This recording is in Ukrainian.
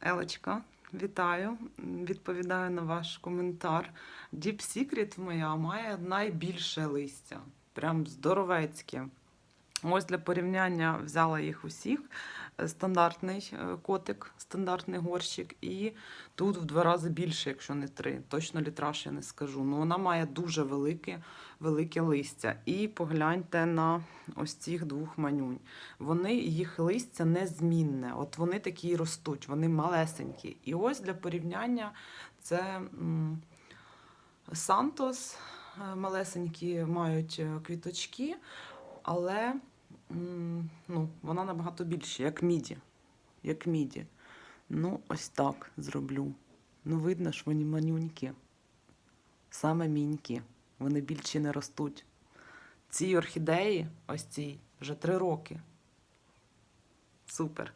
Елочка, вітаю. Відповідаю на ваш коментар. Deep Secret моя має найбільше листя. Прям здоровецьке. Ось для порівняння взяла їх усіх. Е, Стандартний е, котик, стандартний горщик, і тут в два рази більше, якщо не три. Точно літраж я не скажу. Ну вона має дуже велике, велике листя. І погляньте на ось цих двох манюнь. Вони їх листя незмінне. От вони такі і ростуть, вони малесенькі. І ось для порівняння це Сантос. е, Малесенькі мають квіточки, але ну, вона набагато більше, як міді. Як міді. Ну, ось так зроблю. Ну, видно, що вони манюнькі. Саме мінькі. Вони більші не ростуть. Ці орхідеї, ось ці, вже три роки. Супер.